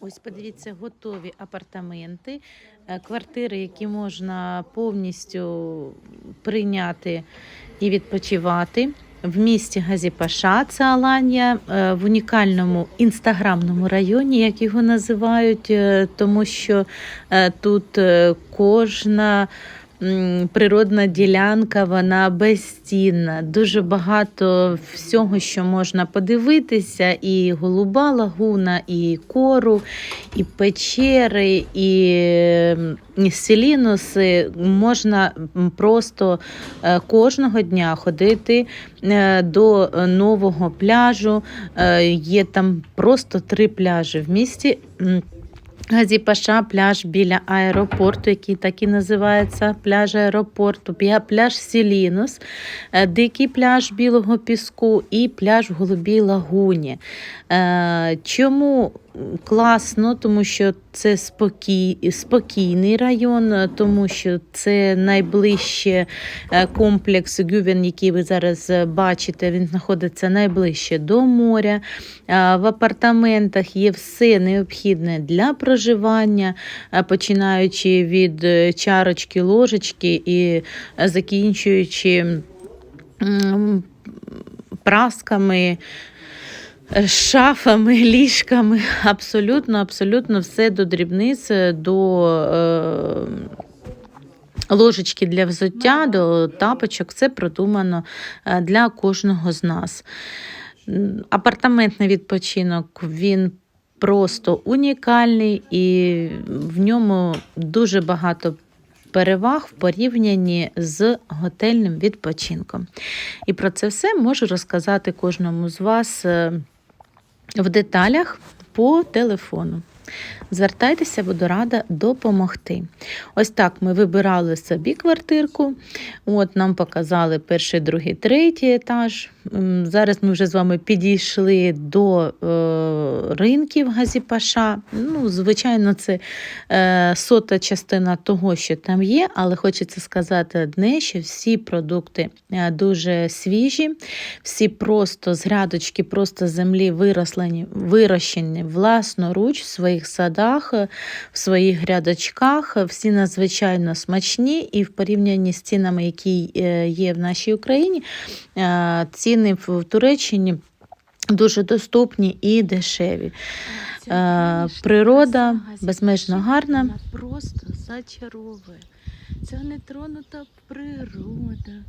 Ось подивіться, готові апартаменти, е, квартири, які можна повністю прийняти і відпочивати. В місті Газіпаша, це Аланія, е, в унікальному інстаграмному районі, як його називають, е, тому що тут кожна природна ділянка, вона безцінна. Дуже багато всього, що можна подивитися, і голуба лагуна, і кору, і печери, і, селінуси. Можна просто е, кожного дня ходити е, до нового пляжу. Е, Є там просто три пляжі в місті. Газіпаша, пляж біля аеропорту, який так і називається пляж аеропорту, пляж Сілінус, е, дикий пляж білого піску і пляж в Голубій лагуні. Е, Чому класно? Тому що це спокій, спокійний район, тому що це найближче е, комплекс Гювен, який ви зараз бачите, він знаходиться найближче до моря. В апартаментах є все необхідне для проживання, е, починаючи від е, чарочки, ложечки і е, закінчуючи прасками. Шафами, ліжками, абсолютно, абсолютно все до дрібниць, до е, ложечки для взуття, до тапочок. Це продумано для кожного з нас. Апартаментний відпочинок він просто унікальний і в ньому дуже багато переваг в порівнянні з готельним відпочинком. І про це все можу розказати кожному з вас е, в деталях по телефону. Звертайтеся, буду рада допомогти. Ось так ми вибирали собі квартирку. От нам показали перший, другий, третій етаж. Зараз ми вже з вами підійшли до е, ринків Газіпаша. Ну, звичайно, це е, сота частина того, що там є, але хочеться сказати одне, що всі продукти е, дуже свіжі, всі просто з грядочки, просто з землі вирослені, вирощені власноруч в своїх садах, е, в своїх грядочках. Всі надзвичайно смачні, і в порівнянні з цінами, які е, є в нашій Україні, е, ціни в Туреччині дуже доступні і дешеві. Природа безмежно гарна. Просто зачаровує. Це нетронута природа,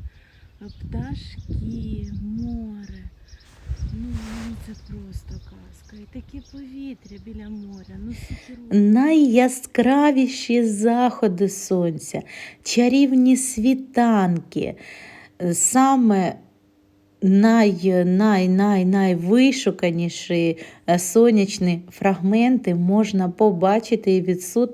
пташки, море. Просто казка. І таке повітря біля моря. Ну, найяскравіші заходи сонця, чарівні світанки, саме най, най, най, найвишуканіші е, сонячні фрагменти можна побачити і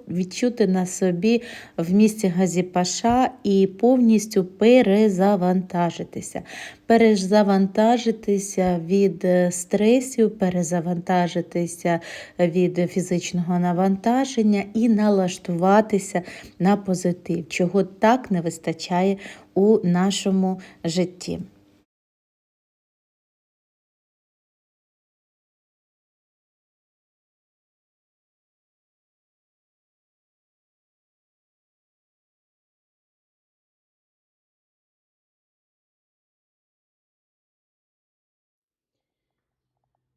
відчути на собі в місті Газіпаша і повністю перезавантажитися. Перезавантажитися від е, стресів, перезавантажитися від фізичного навантаження і налаштуватися на позитив, чого так не вистачає у нашому житті.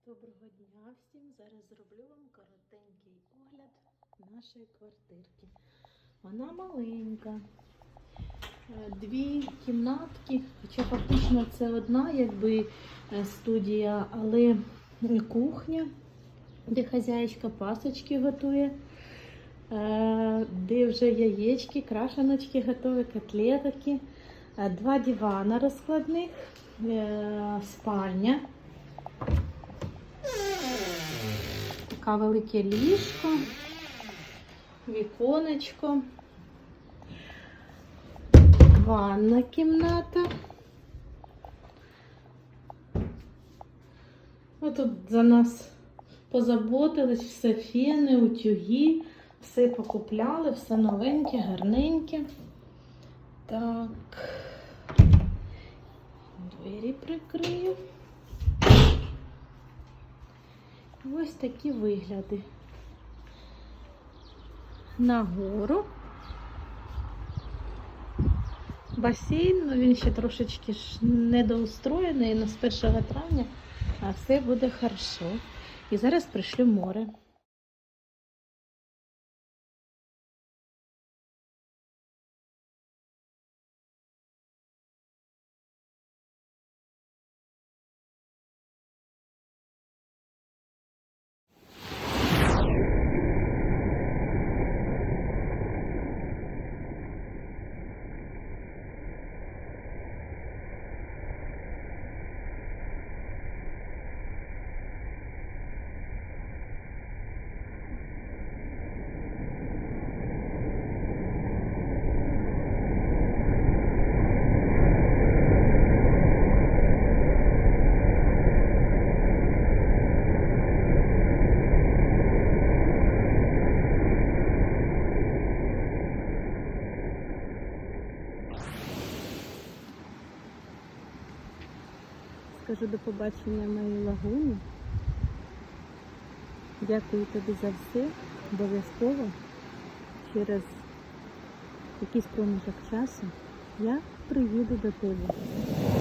Доброго дня всім! Зараз зроблю вам коротенький огляд нашої квартирки. Вона маленька, Е, дві кімнатки, хоча фактично це одна якби е, студія, але кухня, де хазяєчка пасочки готує, е, де вже яєчки, крашеночки готові, котлетки, е, два дивана розкладних, е, спальня. Така велике ліжко, віконечко, ванна кімната. Тут за нас позаботились, все фени, утюги, все покупляли, все новеньке, гарненьке. Так, двері прикрию. Ось такі вигляди. Нагору. Басейн, ну він ще трошечки ж недоустроєний, але з 1 травня, а все буде хорошо. І зараз прийшлю море. Скажу до побачення моїй лагуні. Дякую тобі за все. Обов'язково через якийсь проміжок часу я приїду до тебе.